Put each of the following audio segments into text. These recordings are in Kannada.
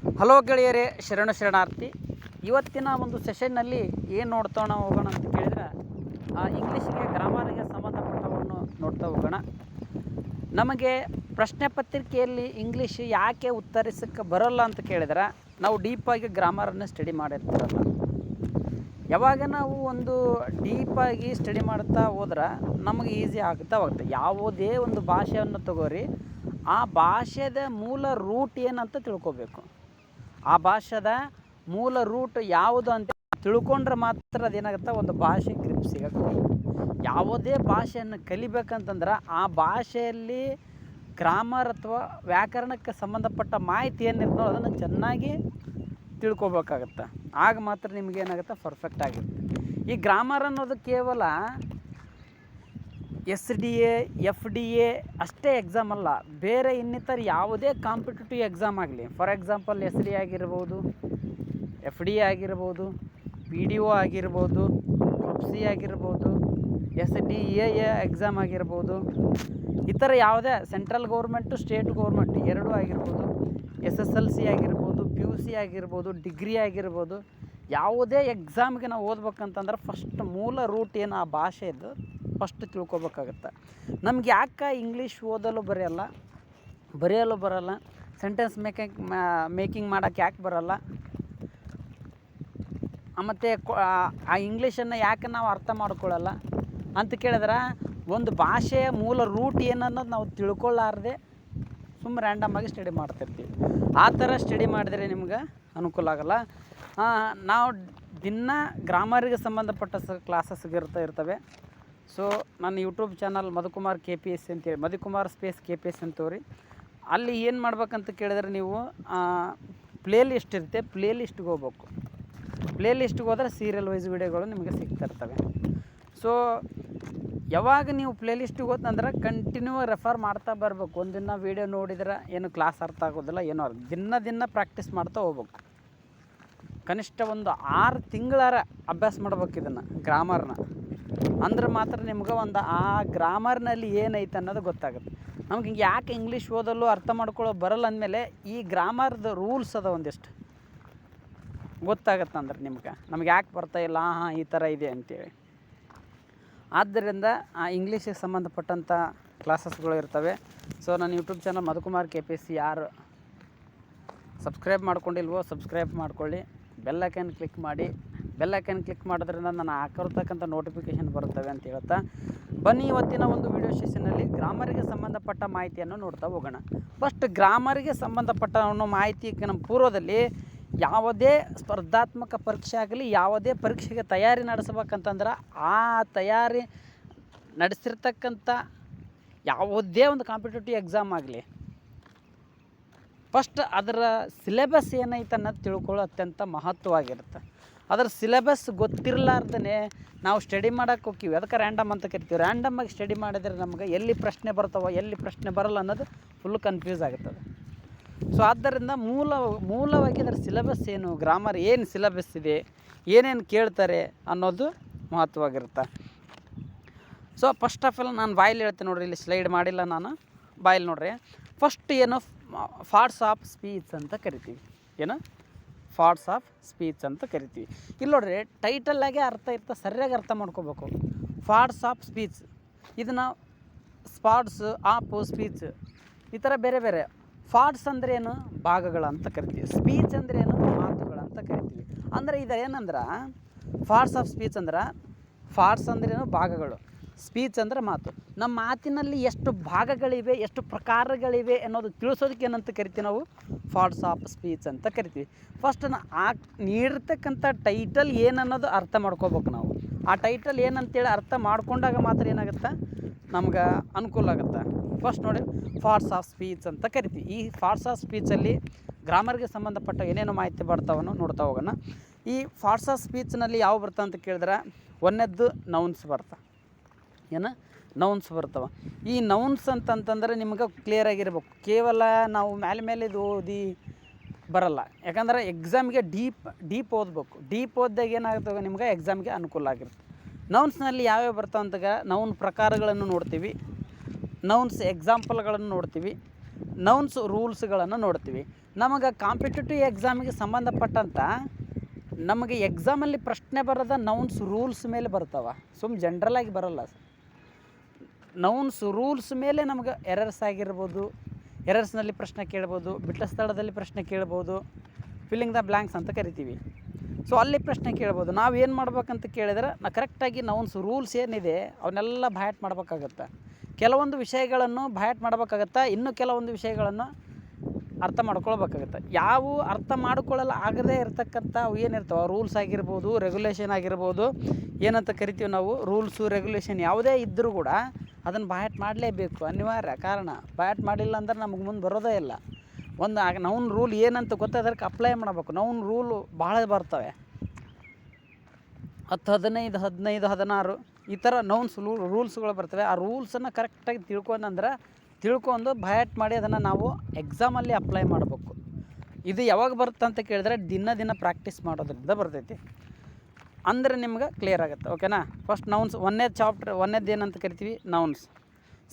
ಹಲೋ ಗೆಳೆಯರೇ ಶರಣ ಶರಣಾರ್ಥಿ. ಇವತ್ತಿನ ಒಂದು ಸೆಷನ್ನಲ್ಲಿ ಏನು ನೋಡ್ತೋಣ ಹೋಗೋಣ ಅಂತ ಕೇಳಿದ್ರೆ ಆ, ಇಂಗ್ಲೀಷ್ಗೆ ಗ್ರಾಮರಿಗೆ ಸಂಬಂಧಪಟ್ಟವನ್ನು ನೋಡ್ತಾ ಹೋಗೋಣ. ನಮಗೆ ಪ್ರಶ್ನೆ ಪತ್ರಿಕೆಯಲ್ಲಿ ಇಂಗ್ಲೀಷ್ ಯಾಕೆ ಉತ್ತರಿಸಕ್ಕೆ ಬರೋಲ್ಲ ಅಂತ ಕೇಳಿದ್ರೆ ನಾವು ಡೀಪಾಗಿ ಗ್ರಾಮರನ್ನು ಸ್ಟಡಿ ಮಾಡಿರ್ತೀರಲ್ಲ ಯಾವಾಗ ನಾವು ಒಂದು ಡೀಪಾಗಿ ಸ್ಟಡಿ ಮಾಡ್ತಾ ಹೋದ್ರೆ ನಮಗೆ ಈಸಿ ಆಗ್ತಾ ಹೋಗುತ್ತೆ. ಯಾವುದೇ ಒಂದು ಭಾಷೆಯನ್ನು ತಗೋರಿ ಆ ಭಾಷೆದ ಮೂಲ ರೂಟ್ ಏನಂತ ತಿಳ್ಕೊಬೇಕು. ಆ ಭಾಷೆದ ಮೂಲ ರೂಟ್ ಯಾವುದು ಅಂತ ತಿಳ್ಕೊಂಡ್ರೆ ಮಾತ್ರ ಅದೇನಾಗುತ್ತೆ? ಒಂದು ಭಾಷೆ ಗ್ರಿಪ್ ಸಿಗಕ್ಕೆ ಯಾವುದೇ ಭಾಷೆಯನ್ನು ಕಲಿಬೇಕಂತಂದ್ರೆ ಆ ಭಾಷೆಯಲ್ಲಿ ಗ್ರಾಮರ್ ಅಥವಾ ವ್ಯಾಕರಣಕ್ಕೆ ಸಂಬಂಧಪಟ್ಟ ಮಾಹಿತಿ ಏನಿರ್ತೋ ಅದನ್ನು ಚೆನ್ನಾಗಿ ತಿಳ್ಕೊಬೇಕಾಗತ್ತೆ. ಆಗ ಮಾತ್ರ ನಿಮಗೇನಾಗುತ್ತೆ ಪರ್ಫೆಕ್ಟ್ ಆಗಿರುತ್ತೆ. ಈ ಗ್ರಾಮರ್ ಅನ್ನೋದು ಕೇವಲ S D A, F D A ಅಷ್ಟೇ ಎಕ್ಸಾಮ್ ಅಲ್ಲ. ಬೇರೆ ಇನ್ನಿತರ ಯಾವುದೇ ಕಾಂಪಿಟೇಟಿವ್ ಎಕ್ಸಾಮ್ ಆಗಲಿ. ಫಾರ್ ಎಕ್ಸಾಂಪಲ್ ಎಸ್ ಡಿ ಆಗಿರ್ಬೋದು, ಎಫ್ ಡಿ ಆಗಿರ್ಬೋದು, ಪಿ ಡಿ ಒ ಆಗಿರ್ಬೋದು ಎಫ್ ಸಿ ಆಗಿರ್ಬೋದು, ಎಸ್ ಡಿ ಎ ಎಕ್ಸಾಮ್ ಆಗಿರ್ಬೋದು ಈ ಥರ ಯಾವುದೇ ಸೆಂಟ್ರಲ್ ಗೌರ್ಮೆಂಟು ಸ್ಟೇಟ್ ಗೌರ್ಮೆಂಟ್ ಎರಡೂ ಆಗಿರ್ಬೋದು, ಎಸ್ ಎಸ್ ಎಲ್ ಸಿ ಆಗಿರ್ಬೋದು, ಪಿ ಯು ಸಿ ಆಗಿರ್ಬೋದು ಡಿಗ್ರಿ ಆಗಿರ್ಬೋದು, ಯಾವುದೇ ಎಕ್ಸಾಮ್ಗೆ ನಾವು ಓದ್ಬೇಕಂತಂದ್ರೆ ಫಸ್ಟ್ ಮೂಲ ರೂಟ್ ಏನು ಆ ಭಾಷೆದು? ಫಸ್ಟ್ ತಿಳ್ಕೊಬೇಕಾಗತ್ತೆ. ನಮ್ಗೆ ಯಾಕೆ ಇಂಗ್ಲೀಷ್ ಓದಲು ಬರೆಯಲ್ಲ, ಬರೆಯಲು ಬರಲ್ಲ ಸೆಂಟೆನ್ಸ್ ಮೇಕಿಂಗ್ ಮೇಕಿಂಗ್ ಮಾಡೋಕ್ಕೆ ಯಾಕೆ ಬರಲ್ಲ? ಮತ್ತು ಆ ಇಂಗ್ಲೀಷನ್ನು ಯಾಕೆ ನಾವು ಅರ್ಥ ಮಾಡ್ಕೊಳ್ಳಲ್ಲ? ಅಂತ ಕೇಳಿದ್ರೆ, ಒಂದು ಭಾಷೆಯ ಮೂಲ ರೂಟ್ ಏನನ್ನೋದು ನಾವು ತಿಳ್ಕೊಳ್ಳಾರ್ದೆ ರ್ಯಾಂಡಮ್ ಆಗಿ ಸ್ಟಡಿ ಮಾಡ್ತಿರ್ತೀವಿ. ಆ ಥರ ಸ್ಟಡಿ ಮಾಡಿದರೆ ನಿಮ್ಗೆ ಅನುಕೂಲ ಆಗಲ್ಲ. ನಾವು ದಿನ ಗ್ರಾಮರಿಗೆ ಸಂಬಂಧಪಟ್ಟ ಕ್ಲಾಸಸ್ ಇರ್ತಾ ಇರ್ತವೆ. ಸೊ, ನನ್ನ YouTube channel Madhukumar K P S ಅಂತೇಳಿ. Madhukumar space K P S ಅಂತವ್ರಿ. ಅಲ್ಲಿ ಏನು ಮಾಡ್ಬೇಕಂತ ಕೇಳಿದ್ರೆ ನೀವು ಪ್ಲೇ ಲಿಸ್ಟ್ ಇರುತ್ತೆ. ಪ್ಲೇ ಲಿಸ್ಟ್ಗೆ ಹೋಗ್ಬೇಕು. ಪ್ಲೇ ಲಿಸ್ಟ್ಗೆ ಹೋದ್ರೆ ಸೀರಿಯಲ್ ವೈಸ್ ವೀಡಿಯೋಗಳು ನಿಮಗೆ ಸಿಗ್ತಾ ಇರ್ತವೆ ಸೊ ಯಾವಾಗ ನೀವು ಪ್ಲೇ ಲಿಸ್ಟಿಗೆ ಹೋದಂದ್ರೆ ಕಂಟಿನ್ಯೂ ರೆಫರ್ ಮಾಡ್ತಾ ಬರಬೇಕು. ಒಂದಿನ ವೀಡಿಯೋ ನೋಡಿದ್ರೆ ಏನು ಕ್ಲಾಸ್ ಅರ್ಥ ಆಗೋದಿಲ್ಲ, ಏನೋ ಅರ್ಥ. ದಿನ ದಿನ ಪ್ರಾಕ್ಟೀಸ್ ಮಾಡ್ತಾ ಹೋಗ್ಬೇಕು. ಕನಿಷ್ಠ ಒಂದು ಆರು ತಿಂಗಳಾರ ಅಭ್ಯಾಸ ಮಾಡ್ಬೇಕು ಇದನ್ನು ಗ್ರಾಮರ್ನ ಅಂದ್ರೆ ಮಾತ್ರ ನಿಮ್ಗೆ ಒಂದು ಆ ಗ್ರಾಮರ್ನಲ್ಲಿ ಏನೈತೆ ಅನ್ನೋದು ಗೊತ್ತಾಗುತ್ತೆ. ನಮ್ಗೆ ಹಿಂಗೆ ಯಾಕೆ ಇಂಗ್ಲೀಷ್ ಓದಲು ಅರ್ಥ ಮಾಡ್ಕೊಳ್ಳೋ ಬರಲ್ಲ ಅಂದಮೇಲೆ ಈ ಗ್ರಾಮರ್ದು ರೂಲ್ಸ್ ಅದ ಒಂದಿಷ್ಟು. ಗೊತ್ತಾಗತ್ತೆ ಅಂದ್ರೆ ನಿಮ್ಗೆ. ನಮ್ಗೆ ಯಾಕೆ ಬರ್ತಾ ಇಲ್ಲ? ಹಾಂ ಹಾಂ, ಈ ಥರ ಇದೆ ಅಂತೇಳಿ. ಆದ್ದರಿಂದ ಆ ಇಂಗ್ಲೀಷಿಗೆ ಸಂಬಂಧಪಟ್ಟಂಥ ಕ್ಲಾಸಸ್ಗಳು ಇರ್ತವೆ. ಸೊ ನನ್ನ YouTube channel Madhukumar K P C ಯಾರು ಸಬ್ಸ್ಕ್ರೈಬ್ ಮಾಡ್ಕೊಂಡಿಲ್ವೋ ಸಬ್ಸ್ಕ್ರೈಬ್ ಮಾಡ್ಕೊಳ್ಳಿ. ಬೆಲ್ಲೈಕನ್ ಕ್ಲಿಕ್ ಮಾಡಿ. ಬೆಲ್ಲೈಕನ್ ಕ್ಲಿಕ್ ಮಾಡೋದ್ರಿಂದ ನಾನು ಹಾಕಿರ್ತಕ್ಕಂಥ ನೋಟಿಫಿಕೇಶನ್ ಬರುತ್ತವೆ ಅಂತ ಹೇಳ್ತಾ ಬನ್ನಿ ಇವತ್ತಿನ ಒಂದು ವಿಡಿಯೋ ಸೆಷನಲ್ಲಿ ಗ್ರಾಮರಿಗೆ ಸಂಬಂಧಪಟ್ಟ ಮಾಹಿತಿಯನ್ನು ನೋಡ್ತಾ ಹೋಗೋಣ. ಫಸ್ಟ್ ಗ್ರಾಮರಿಗೆ ಸಂಬಂಧಪಟ್ಟ ಮಾಹಿತಿ ನಮ್ಮ ಪೂರ್ವದಲ್ಲಿ ಯಾವುದೇ ಸ್ಪರ್ಧಾತ್ಮಕ ಪರೀಕ್ಷೆ ಆಗಲಿ, ಯಾವುದೇ ಪರೀಕ್ಷೆಗೆ ತಯಾರಿ ನಡೆಸ್ಬೇಕಂತಂದ್ರೆ ಆ ತಯಾರಿ ನಡೆಸಿರ್ತಕ್ಕಂಥ ಯಾವುದೇ ಒಂದು ಕಾಂಪಿಟೇಟಿವ್ ಎಕ್ಸಾಮ್ ಆಗಲಿ ಫಸ್ಟ್ ಅದರ ಸಿಲೆಬಸ್ ಏನೈತೆ ಅನ್ನೋದು ತಿಳ್ಕೊಳ್ಳೋ ಅತ್ಯಂತ ಮಹತ್ವವಾಗಿರುತ್ತೆ. ಅದರ ಸಿಲೆಬಸ್ ಗೊತ್ತಿರಲಾರ್ದೇ ನಾವು ಸ್ಟಡಿ ಮಾಡೋಕೆ ಹೋಗ್ತೀವಿ. ಅದಕ್ಕೆ ರ್ಯಾಂಡಮ್ ಅಂತ ಕರಿತೀವಿ. ರ್ಯಾಂಡಮಾಗಿ ಸ್ಟಡಿ ಮಾಡಿದರೆ ನಮ್ಗೆ ಎಲ್ಲಿ ಪ್ರಶ್ನೆ ಬರ್ತಾವ, ಎಲ್ಲಿ ಪ್ರಶ್ನೆ ಬರಲ್ಲ ಅನ್ನೋದು ಫುಲ್ ಕನ್ಫ್ಯೂಸ್ ಆಗುತ್ತದೆ. ಸೊ ಆದ್ದರಿಂದ ಮೂಲ, ಮೂಲವಾಗಿ ಅದರ ಸಿಲೆಬಸ್ ಏನು ಗ್ರಾಮರ್ ಏನು ಸಿಲೆಬಸ್ ಇದೆ, ಏನೇನು ಕೇಳ್ತಾರೆ ಅನ್ನೋದು ಮಹತ್ವವಾಗಿರುತ್ತೆ. ಸೊ ಫಸ್ಟ್ ಆಫ್ ಆಲ್ ನಾನು ಬಾಯಲ್ಲಿ ಹೇಳ್ತೀನಿ ನೋಡಿರಿ, ಇಲ್ಲಿ ಸ್ಲೈಡ್ ಮಾಡಿಲ್ಲ ನಾನು. ಬಾಯಲ್ಲಿ ನೋಡ್ರಿ. ಫಸ್ಟ್ ಏನು ಫಾರ್ಟ್ಸ್ ಆಫ್ ಸ್ಪೀಚ್ ಅಂತ ಕರಿತೀವಿ. ಏನು? ಫಾರ್ಟ್ಸ್ ಆಫ್ ಸ್ಪೀಚ್ ಅಂತ ಕರಿತೀವಿ. ಇಲ್ಲಿ ನೋಡ್ರಿ ಟೈಟಲ್ಲಾಗೆ ಅರ್ಥ ಇರ್ತ, ಸರಿಯಾಗಿ ಅರ್ಥ ಮಾಡ್ಕೋಬೇಕು. ಫಾರ್ಟ್ಸ್ ಆಫ್ ಸ್ಪೀಚ್ ಇದನ್ನು ಸ್ಪಾಟ್ಸ್ ಆಪ್ ಸ್ಪೀಚ್ ಈ ಥರ ಬೇರೆ ಬೇರೆ. ಫಾರ್ಟ್ಸ್ ಅಂದ್ರೆ ಏನು? ಭಾಗಗಳು ಅಂತ ಕರಿತೀವಿ. ಸ್ಪೀಚ್ ಅಂದ್ರೆ ಏನು? ಮಾತುಗಳು ಅಂತ ಕರಿತೀವಿ. ಅಂದರೆ ಇದು ಏನಂದ್ರೆ? ಫಾರ್ಟ್ಸ್ ಆಫ್ ಸ್ಪೀಚ್ ಅಂದ್ರೆ ಫಾರ್ಟ್ಸ್ ಅಂದ್ರೇನು ಭಾಗಗಳು. ಸ್ಪೀಚ್ ಅಂದ್ರೆ ಮಾತು. ನಮ್ಮ ಮಾತಿನಲ್ಲಿ ಎಷ್ಟು ಭಾಗಗಳಿವೆ, ಎಷ್ಟು ಪ್ರಕಾರಗಳಿವೆ ಅನ್ನೋದು ತಿಳಿಸೋದಕ್ಕೆ ಏನಂತ ಕರಿತೀವಿ ನಾವು? ಫಾರ್ಟ್ಸ್ ಆಫ್ ಸ್ಪೀಚ್ ಅಂತ ಕರಿತೀವಿ. ಫಸ್ಟ್ ಆ ನೀಡಿರ್ತಕ್ಕಂಥ ಟೈಟಲ್ ಏನನ್ನೋದು ಅರ್ಥ ಮಾಡ್ಕೋಬೇಕು ನಾವು. ಆ ಟೈಟಲ್ ಏನಂತೇಳಿ ಅರ್ಥ ಮಾಡ್ಕೊಂಡಾಗ ಮಾತ್ರ ಏನಾಗುತ್ತೆ? ನಮ್ಗೆ ಅನುಕೂಲ ಆಗುತ್ತೆ. ಫಸ್ಟ್ ನೋಡಿ ಫಾರ್ಟ್ಸ್ ಆಫ್ ಸ್ಪೀಚ್ ಅಂತ ಕರಿತೀವಿ. ಈ ಫಾರ್ಟ್ಸ್ ಆಫ್ ಸ್ಪೀಚಲ್ಲಿ ಗ್ರಾಮರ್ಗೆ ಸಂಬಂಧಪಟ್ಟ ಏನೇನು ಮಾಹಿತಿ ಬರ್ತಾವನ್ನೋ ನೋಡ್ತಾ ಹೋಗೋಣ. ಈ ಫಾರ್ಟ್ಸ್ ಆಫ್ ಸ್ಪೀಚ್ನಲ್ಲಿ ಯಾವ ಬರ್ತಾ ಅಂತ ಕೇಳಿದ್ರೆ? ಒಂದನೇದ್ದು ನೌನ್ಸ್ ಬರ್ತಾ. ಏನು? ನೌನ್ಸ್ ಬರ್ತವೆ. ಈ ನೌನ್ಸ್ ಅಂತಂತಂದ್ರೆ ನಿಮ್ಗೆ ಕ್ಲಿಯರ್ ಆಗಿರ್ಬೇಕು. ಕೇವಲ ನಾವು ಮೇಲೆ ಮೇಲೆ ಓದಿ ಬರಲ್ಲ. ಯಾಕಂದ್ರೆ ಎಕ್ಸಾಮ್ಗೆ ಡೀಪ್ ಡೀಪ್ ಓದಬೇಕು. ಡೀಪ್ ಓದಿದಾಗ ಏನಾಗ್ತವೆ ನಿಮ್ಗೆ ಎಕ್ಸಾಮ್ಗೆ ಅನುಕೂಲ ಆಗಿರುತ್ತೆ. ನೌನ್ಸ್ನಲ್ಲಿ ಯಾವ್ಯಾವ ಬರ್ತಾವಂತಾಗ ನೌನ್ ಪ್ರಕಾರಗಳನ್ನು ನೋಡ್ತೀವಿ. ನೌನ್ಸ್ ಎಕ್ಸಾಂಪಲ್ಗಳನ್ನು ನೋಡ್ತೀವಿ. ನೌನ್ಸ್ ರೂಲ್ಸ್ಗಳನ್ನು ನೋಡ್ತೀವಿ. ನಮಗೆ ಕಾಂಪಿಟೇಟಿವ್ ಎಕ್ಸಾಮಿಗೆ ಸಂಬಂಧಪಟ್ಟಂಥ ನಮಗೆ ಎಕ್ಸಾಮಲ್ಲಿ ಪ್ರಶ್ನೆ ಬರೋದ ನೌನ್ಸ್ ರೂಲ್ಸ್ ಮೇಲೆ ಬರ್ತಾವ. ಸುಮ್ಮ ಜನ್ರಲಾಗಿ ಬರಲ್ಲ. ನೌನ್ಸ್ ರೂಲ್ಸ್ ಮೇಲೆ ನಮ್ಗೆ ಎರರ್ಸ್ ಆಗಿರ್ಬೋದು ಎರರ್ಸ್ನಲ್ಲಿ ಪ್ರಶ್ನೆ ಕೇಳ್ಬೋದು ಬಿಟ್ಟ ಸ್ಥಳದಲ್ಲಿ ಪ್ರಶ್ನೆ ಕೇಳ್ಬೋದು ಫಿಲ್ಲಿಂಗ್ ದ ಬ್ಲ್ಯಾಂಕ್ಸ್ ಅಂತ ಕರಿತೀವಿ. ಸೊ ಅಲ್ಲಿ ಪ್ರಶ್ನೆ ಕೇಳ್ಬೋದು. ನಾವು ಏನು ಮಾಡ್ಬೇಕಂತ ಕೇಳಿದ್ರೆ, ನಾ ಕರೆಕ್ಟಾಗಿ ನೌನ್ಸ್ ರೂಲ್ಸ್ ಏನಿದೆ ಅವನ್ನೆಲ್ಲ ಭಯಾಟ್ ಮಾಡ್ಬೇಕಾಗತ್ತೆ. ಕೆಲವೊಂದು ವಿಷಯಗಳನ್ನು ಭಯಾಟ್ ಮಾಡ್ಬೇಕಾಗತ್ತೆ, ಇನ್ನು ಕೆಲವೊಂದು ವಿಷಯಗಳನ್ನು ಅರ್ಥ ಮಾಡ್ಕೊಳ್ಬೇಕಾಗತ್ತೆ. ಯಾವ ಅರ್ಥ ಮಾಡ್ಕೊಳ್ಳಲ್ಲ ಆಗದೇ ಇರತಕ್ಕಂಥ ಅವು ಏನಿರ್ತಾವೆ ರೂಲ್ಸ್ ಆಗಿರ್ಬೋದು ರೆಗ್ಯುಲೇಷನ್ ಆಗಿರ್ಬೋದು, ಏನಂತ ಕರಿತೀವಿ ನಾವು? ರೂಲ್ಸು ರೆಗ್ಯುಲೇಷನ್ ಯಾವುದೇ ಇದ್ದರೂ ಕೂಡ ಅದನ್ನು ಬಾಯಟ್ ಮಾಡಲೇಬೇಕು, ಅನಿವಾರ್ಯ. ಕಾರಣ, ಬಾಯಟ್ ಮಾಡಿಲ್ಲ ಅಂದ್ರೆ ನಮಗೆ ಮುಂದೆ ಬರೋದೇ ಇಲ್ಲ. ಒಂದು ಆಗ ನೌನ್ ರೂಲ್ ಏನಂತ ಗೊತ್ತಾದಕ್ಕೆ ಅಪ್ಲೈ ಮಾಡಬೇಕು. ನೌನ್ ರೂಲು ಭಾಳ ಬರ್ತವೆ. ಹತ್ತು ಹದಿನೈದು ಹದಿನೈದು, ಹದಿನಾರು, ಈ ಥರ ನೌನ್ಸ್ ರೂಲ್ಸ್ಗಳು ಬರ್ತವೆ. ಆ ರೂಲ್ಸನ್ನು ಕರೆಕ್ಟಾಗಿ ತಿಳ್ಕೊಂಡಂದ್ರೆ, ತಿಳ್ಕೊಂಡು ಬಯಾಟ್ ಮಾಡಿ ಅದನ್ನು ನಾವು ಎಕ್ಸಾಮಲ್ಲಿ ಅಪ್ಲೈ ಮಾಡಬೇಕು. ಇದು ಯಾವಾಗ ಬರುತ್ತೆ ಅಂತ ಕೇಳಿದ್ರೆ ದಿನ ದಿನ ಪ್ರಾಕ್ಟೀಸ್ ಮಾಡೋದ್ರಿಂದ ಬರ್ತೈತಿ. ಅಂದ್ರೆ ನಿಮ್ಗೆ ಕ್ಲಿಯರ್ ಆಗುತ್ತೆ ಓಕೆನಾ ಫಸ್ಟ್ ನೌನ್ಸ್ ಒಂದೇ ಚಾಪ್ಟರ್ ಒಂದೇದು ಏನಂತ ಕರಿತೀವಿ? ನೌನ್ಸ್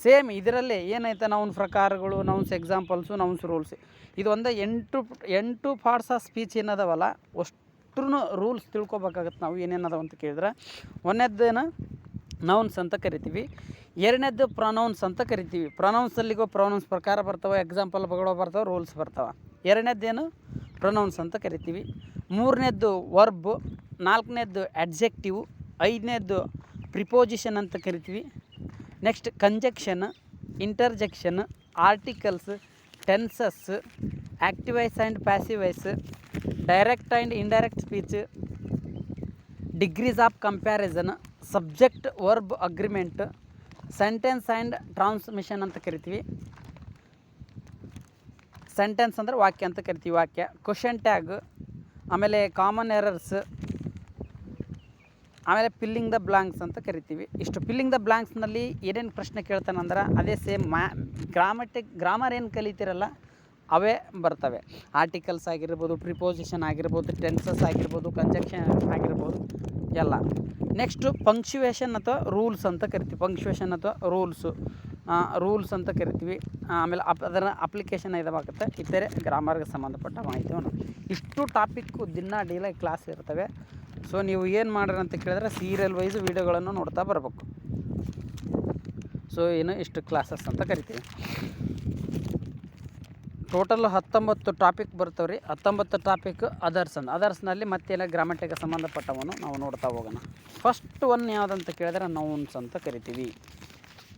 ಸೇಮ್ ಇದರಲ್ಲಿ ಏನೈತೆ ನೌನ್ ಪ್ರಕಾರಗಳು ನೌನ್ಸ್ ಎಕ್ಸಾಂಪಲ್ಸು ನೌನ್ಸ್ ರೂಲ್ಸ್ ಇದು ಒಂದು ಎಂಟು ಎಂಟು ಪಾರ್ಟ್ಸ್ ಆಫ್ ಸ್ಪೀಚ್ ಏನದವಲ್ಲ ಅಷ್ಟ್ರೂ ರೂಲ್ಸ್ ತಿಳ್ಕೊಬೇಕಾಗತ್ತೆ ನಾವು ಏನೇನದವ ಅಂತ ಕೇಳಿದ್ರೆ. ಒಂದನೇದೇನು ನೌನ್ಸ್ ಅಂತ ಕರಿತೀವಿ. ಎರಡನೇದ್ದು ಪ್ರೊನೌನ್ಸ್ ಅಂತ ಕರಿತೀವಿ. ಪ್ರೊನೌನ್ಸಲ್ಲಿಗೂ ಪ್ರೊನೌನ್ಸ್ ಪ್ರಕಾರ ಬರ್ತಾವೆ ಎಕ್ಸಾಂಪಲ್ ಬಗಳು ಬರ್ತಾವೆ ರೂಲ್ಸ್ ಬರ್ತಾವೆ. ಎರಡನೇದ್ದೇನು ಪ್ರೊನೌನ್ಸ್ ಅಂತ ಕರಿತೀವಿ. ಮೂರನೇದ್ದು ವರ್ಬ್ ನಾಲ್ಕನೇದ್ದು ಅಡ್ಜೆಕ್ಟಿವ್ ಐದನೇದ್ದು ಪ್ರಿಪೋಜಿಷನ್ ಅಂತ ಕರಿತೀವಿ. Next conjunction interjection articles tenses active voice and passive voice direct and indirect speech degrees of comparison subject verb agreement sentence and transmission ಅಂತ ಕರಿತೀವಿ. ಸೆಂಟೆನ್ಸ್ ಅಂದ್ರೆ ವಾಕ್ಯ ಅಂತ ಕರಿತೀವಿ, ವಾಕ್ಯ. ಕ್ವಶನ್ ಟ್ಯಾಗ್ ಆಮೇಲೆ ಕಾಮನ್ ಎರರ್ಸ್ ಆಮೇಲೆ ಪಿಲ್ಲಿಂಗ್ ದ ಬ್ಲಾಂಕ್ಸ್ ಅಂತ ಕರಿತೀವಿ. ಇಷ್ಟು ಪಿಲ್ಲಿಂಗ್ ದ ಬ್ಲಾಂಕ್ಸ್ನಲ್ಲಿ ಏನೇನು ಪ್ರಶ್ನೆ ಕೇಳ್ತಾನಂದ್ರೆ ಅದೇ ಸೇಮ್ ಮ್ಯಾ ಗ್ರಾಮಟಿಕ್ ಗ್ರಾಮರ್ ಏನು ಕಲಿತೀರಲ್ಲ ಅವೇ ಬರ್ತವೆ. ಆರ್ಟಿಕಲ್ಸ್ ಆಗಿರ್ಬೋದು ಪ್ರಿಪೋಸಿಷನ್ ಆಗಿರ್ಬೋದು ಟೆನ್ಸಸ್ ಆಗಿರ್ಬೋದು ಕಂಜಕ್ಷನ್ ಆಗಿರ್ಬೋದು, ಎಲ್ಲ. ನೆಕ್ಸ್ಟು ಪಂಕ್ಚುವೇಷನ್ ಅಥವಾ ರೂಲ್ಸ್ ಅಂತ ಕರಿತೀವಿ. ಪಂಕ್ಚುವೇಷನ್ ಅಥವಾ ರೂಲ್ಸು ರೂಲ್ಸ್ ಅಂತ ಕರಿತೀವಿ. ಆಮೇಲೆ ಅಪ್ ಅದರ ಅಪ್ಲಿಕೇಶನ್ ಇದಾಗುತ್ತೆ ಇತರೆ ಗ್ರಾಮರ್ಗೆ ಸಂಬಂಧಪಟ್ಟ ಮಾಹಿತಿಯನ್ನು ಇಷ್ಟು ಟಾಪಿಕ್ಕು ದಿನ ಡೀಲಾಗಿ ಕ್ಲಾಸ್ ಇರ್ತವೆ. ಸೊ ನೀವು ಏನು ಮಾಡ್ರಿ ಅಂತ ಕೇಳಿದ್ರೆ ಸೀರಿಯಲ್ ವೈಸ್ ವೀಡಿಯೋಗಳನ್ನು ನೋಡ್ತಾ ಬರಬೇಕು. ಸೊ ಏನು ಇಷ್ಟು ಕ್ಲಾಸಸ್ ಅಂತ ಕರಿತೀವಿ. ಟೋಟಲ್ ಹತ್ತೊಂಬತ್ತು ಟಾಪಿಕ್ ಬರ್ತವೆ ರೀ ಹತ್ತೊಂಬತ್ತು ಟಾಪಿಕ್ ಅದರ್ಸ್ ಅಂತ ಅದರ್ಸ್ನಲ್ಲಿ ಮತ್ತೇನ ಗ್ರಾಮಟಿಗೆ ಸಂಬಂಧಪಟ್ಟವನ್ನು ನಾವು ನೋಡ್ತಾ ಹೋಗೋಣ. ಫಸ್ಟ್ ಒನ್ ಯಾವುದಂತ ಕೇಳಿದ್ರೆ ನೌನ್ಸ್ ಅಂತ ಕರಿತೀವಿ.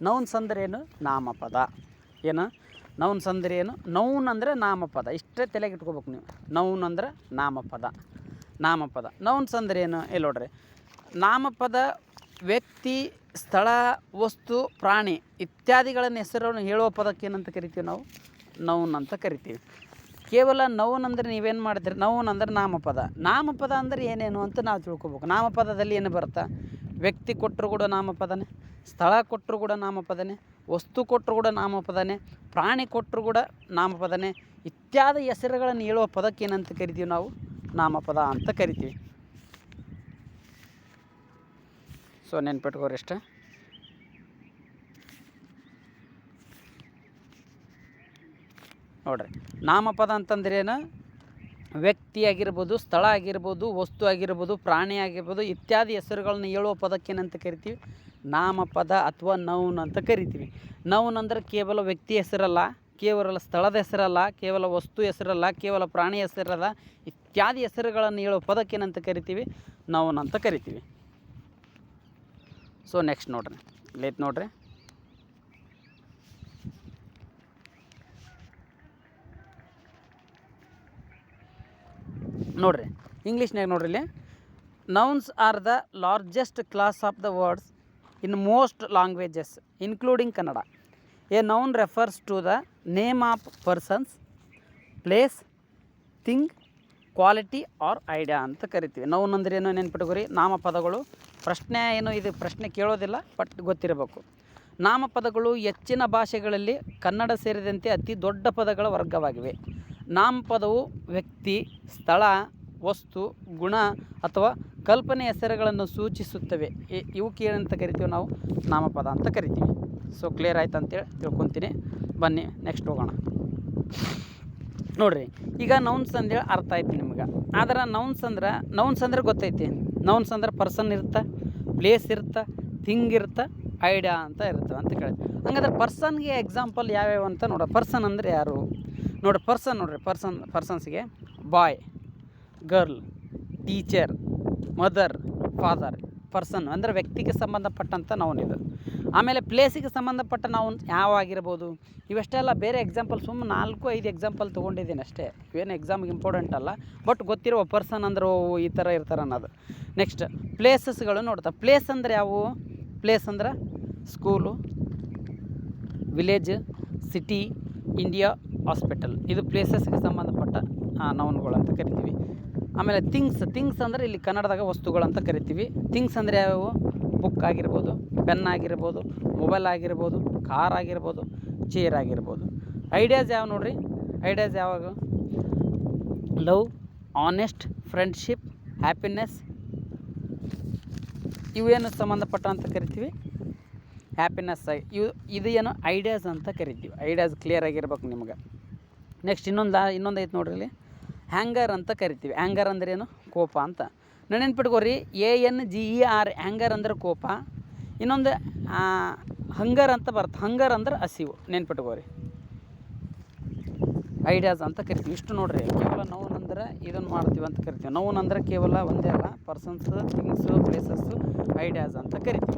ನೌನ್ಸ್ ಅಂದ್ರೆ ಏನು? ನಾಮಪದ. ಏನು? ನೌನ್ಸ್ ಅಂದ್ರೆ ಏನು? ನೌನ್ ಅಂದರೆ ನಾಮಪದ. ಇಷ್ಟೇ ತಲೆಗೆ ಇಟ್ಕೋಬೇಕು ನೀವು. ನೌನ್ ಅಂದ್ರೆ ನಾಮಪದ. ನಾಮಪದ. ನೌನ್ಸ್ ಅಂದ್ರೆ ಏನು? ಇಲ್ಲಿ ನೋಡ್ರಿ. ನಾಮಪದ ವ್ಯಕ್ತಿ, ಸ್ಥಳ, ವಸ್ತು, ಪ್ರಾಣಿ ಇತ್ಯಾದಿಗಳನ್ನು ಹೆಸರನ್ನು ಹೇಳುವ ಪದಕ್ಕೆ ಏನಂತ ಕರಿತೀವಿ ನಾವು? ನೌನ್ ಅಂತ ಕರಿತೀವಿ. ಕೇವಲ ನೌನ್ ಅಂದರೆ ನೀವೇನು ಮಾಡ್ತೀರಿ? ನೌನ್ ಅಂದರೆ ನಾಮಪದ. ನಾಮಪದ ಅಂದರೆ ಏನೇನು ಅಂತ ನಾವು ತಿಳ್ಕೊಬೇಕು. ನಾಮಪದದಲ್ಲಿ ಏನು ಬರುತ್ತಾ? ವ್ಯಕ್ತಿ ಕೊಟ್ಟರು ಕೂಡ ನಾಮಪದನೇ, ಸ್ಥಳ ಕೊಟ್ಟರು ಕೂಡ ನಾಮಪದನೇ, ವಸ್ತು ಕೊಟ್ಟರು ಕೂಡ ನಾಮಪದನೇ, ಪ್ರಾಣಿ ಕೊಟ್ಟರು ಕೂಡ ನಾಮಪದನೇ ಇತ್ಯಾದಿ ಹೆಸರುಗಳನ್ನು ಹೇಳುವ ಪದಕ್ಕೆ ಏನಂತ ಕರಿತೀವಿ ನಾವು? ನಾಮಪದ ಅಂತ ಕರಿತೀವಿ. ಸೊ ನೆನ್ಪಿಟ್ಕೋರಿ ಇಷ್ಟ ನೋಡ್ರಿ, ನಾಮಪದ ಅಂತಂದ್ರೆ ಏನು? ವ್ಯಕ್ತಿ ಆಗಿರ್ಬೋದು, ಸ್ಥಳ ಆಗಿರ್ಬೋದು, ವಸ್ತು ಆಗಿರ್ಬೋದು, ಪ್ರಾಣಿ ಆಗಿರ್ಬೋದು, ಇತ್ಯಾದಿ ಹೆಸರುಗಳನ್ನ ಹೇಳುವ ಪದಕ್ಕೇನಂತ ಕರಿತೀವಿ? ನಾಮಪದ ಅಥವಾ ನೌನ್ ಅಂತ ಕರಿತೀವಿ. ನೌನ್ ಅಂದರೆ ಕೇವಲ ವ್ಯಕ್ತಿ ಹೆಸರಲ್ಲ, ಕೇವಲ ಸ್ಥಳದ ಹೆಸರಲ್ಲ, ಕೇವಲ ವಸ್ತು ಹೆಸರಲ್ಲ, ಕೇವಲ ಪ್ರಾಣಿ ಹೆಸರಲ್ಲ ಇತ್ಯಾದಿ ಹೆಸರುಗಳನ್ನು ಹೇಳೋ ಪದಕ್ಕೆ ಏನಂತ ಕರಿತೀವಿ? ನೌನ್ ಅಂತ ಕರಿತೀವಿ. ಸೊ ನೆಕ್ಸ್ಟ್ ನೋಡ್ರಿ. ಲೇತ್ ನೋಡ್ರಿ. ನೋಡ್ರಿ ಇಂಗ್ಲೀಷ್ನಾಗ ನೋಡ್ರಿ ಇಲ್ಲಿ. Nouns are the largest class of the words in most languages including Kannada a noun refers to the name of persons place thing quality or idea ಅಂತ ಕರಿತೀವಿ. ನೌನ್ ಅಂದ್ರೆ ಏನು ನೆನ್ಪಿಟ್ಕೋರಿ ನಾಮಪದಗಳು ಪ್ರಶ್ನೆ ಏನು ಇದು ಪ್ರಶ್ನೆ ಕೇಳೋದಿಲ್ಲ ಬಟ್ ಗೊತ್ತಿರಬೇಕು. ನಾಮಪದಗಳು ಹೆಚ್ಚಿನ ಭಾಷೆಗಳಲ್ಲಿ ಕನ್ನಡ ಸೇರಿದಂತೆ ಅತಿ ದೊಡ್ಡ ಪದಗಳ ವರ್ಗವಾಗಿವೆ. ನಾಮಪದವು ವ್ಯಕ್ತಿ, ಸ್ಥಳ, ವಸ್ತು, ಗುಣ ಅಥವಾ ಕಲ್ಪನೆ ಹೆಸರುಗಳನ್ನು ಸೂಚಿಸುತ್ತವೆ. ಇವಕ್ಕೆ ಏನಂತ ಕರಿತೀವಿ ನಾವು. ನಾಮಪದ ಅಂತ ಕರಿತೀವಿ. ಸೊ ಕ್ಲಿಯರ್ ಆಯ್ತು ಅಂತೇಳಿ ತಿಳ್ಕೊತೀನಿ. ಬನ್ನಿ ನೆಕ್ಸ್ಟ್ ಹೋಗೋಣ. ನೋಡ್ರಿ, ಈಗ ನೌನ್ಸ್ ಅಂದೇಳಿ ಅರ್ಥ ಆಯ್ತು ನಿಮ್ಗೆ. ಆದ್ರೆ ನೌನ್ಸ್ ಅಂದ್ರೆ ನೌನ್ಸ್ ಅಂದ್ರೆ ಗೊತ್ತೈತಿ. ನೌನ್ಸ್ ಅಂದ್ರೆ ಪರ್ಸನ್ ಇರುತ್ತೆ ಪ್ಲೇಸ್ ಇರುತ್ತೆ ಥಿಂಗ್ ಇರುತ್ತೆ ಐಡಿಯಾ ಅಂತ ಇರುತ್ತೆ ಅಂತ ಕೇಳಿ. ಹಂಗಾದ್ರೆ ಪರ್ಸನ್ಗೆ ಎಕ್ಸಾಂಪಲ್ ಯಾವ್ಯಾವ ಅಂತ ನೋಡ ಪರ್ಸನ್ ಅಂದರೆ ಯಾರು? ನೋಡ್ರಿ ಪರ್ಸನ್ ನೋಡ್ರಿ person ಪರ್ಸನ್ಸ್ಗೆ boy girl teacher mother father person ಅಂದರೆ ವ್ಯಕ್ತಿಗೆ ಸಂಬಂಧಪಟ್ಟಂಥ ಇದು ಆಮೇಲೆ ಪ್ಲೇಸಿಗೆ ಸಂಬಂಧಪಟ್ಟ ನಾವು ಯಾವಾಗಿರ್ಬೋದು? ಇವೆಷ್ಟೆಲ್ಲ ಬೇರೆ ಎಕ್ಸಾಂಪಲ್ ಸುಮ್ಮನೆ ನಾಲ್ಕು, ಐದು ಎಕ್ಸಾಂಪಲ್ ತೊಗೊಂಡಿದ್ದೀನಿ ಅಷ್ಟೇ. ಇವೇನು ಎಕ್ಸಾಮ್ಗೆ ಇಂಪಾರ್ಟೆಂಟ್ ಅಲ್ಲ. ಬಟ್ ಗೊತ್ತಿರುವ ಪರ್ಸನ್ ಅಂದ್ರೆ ಈ ಥರ ಇರ್ತಾರೆ ಅನ್ನೋದು. ನೆಕ್ಸ್ಟ್ ಪ್ಲೇಸಸ್ಗಳು ನೋಡ್ತಾ. ಪ್ಲೇಸ್ ಅಂದರೆ ಯಾವುವು ಪ್ಲೇಸ್ ಅಂದ್ರೆ school village city India hospital ಇದು ಪ್ಲೇಸಸ್ಗೆ ಸಂಬಂಧಪಟ್ಟ ನೌನ್ಗಳು ಅಂತ ಕರಿತೀವಿ. ಆಮೇಲೆ ಥಿಂಗ್ಸ್ ಥಿಂಗ್ಸ್ ಅಂದರೆ ಇಲ್ಲಿ ಕನ್ನಡದಾಗ ವಸ್ತುಗಳು ಅಂತ ಕರಿತೀವಿ. ಥಿಂಗ್ಸ್ ಅಂದರೆ ಯಾವ್ಯಾವು? ಬುಕ್ ಆಗಿರ್ಬೋದು, ಪೆನ್ ಆಗಿರ್ಬೋದು, ಮೊಬೈಲ್ ಆಗಿರ್ಬೋದು, ಕಾರ್ ಆಗಿರ್ಬೋದು, ಚೇರ್ ಆಗಿರ್ಬೋದು. ಐಡಿಯಾಸ್ ಯಾವ ನೋಡ್ರಿ? ಐಡಿಯಾಸ್ ಯಾವಾಗ? Love, honest, friendship, happiness. ಇವೇನು ಸಂಬಂಧಪಟ್ಟ ಅಂತ ಕರಿತೀವಿ? ಹ್ಯಾಪಿನೆಸ್ ಇವು, ಇದು ಏನು ಐಡಿಯಾಸ್ ಅಂತ ಕರಿತೀವಿ. ಐಡಿಯಾಸ್ ಕ್ಲಿಯರ್ ಆಗಿರ್ಬೇಕು ನಿಮ್ಗೆ. ನೆಕ್ಸ್ಟ್ ಇನ್ನೊಂದು ಇನ್ನೊಂದು ಐತೆ ನೋಡ್ರಿ ಇಲ್ಲಿ. ಹ್ಯಾಂಗರ್ ಅಂತ ಕರಿತೀವಿ. ಹ್ಯಾಂಗರ್ ಅಂದ್ರೆ ಏನು ಕೋಪ ಅಂತ. ನೆನಪಿಟ್ಕೋರಿ A N G E R anger ಅಂದ್ರೆ ಕೋಪ. ಇನ್ನೊಂದು ಹಂಗರ್ ಅಂತ ಬರುತ್ತೆ. ಹಂಗರ್ ಅಂದ್ರೆ ಹಸಿವು. ನೆನ್ಪಿಟ್ಕೋರಿ ಐಡಿಯಾಸ್ ಅಂತ ಕರಿತೀವಿ. ಇಷ್ಟು ನೋಡ್ರಿ. ಕೇವಲ ನೌನ್ ಅಂದ್ರೆ ಇದನ್ನು ಮಾಡ್ತೀವಿ ಅಂತ ಕರಿತೀವಿ. ಅಂದ್ರೆ ಕೇವಲ ಒಂದೇ ಅಲ್ಲ ಪರ್ಸನ್ಸ್ ಥಿಂಗ್ಸು ಪ್ಲೇಸಸ್ಸು ಐಡಿಯಾಸ್ ಅಂತ ಕರಿತೀವಿ.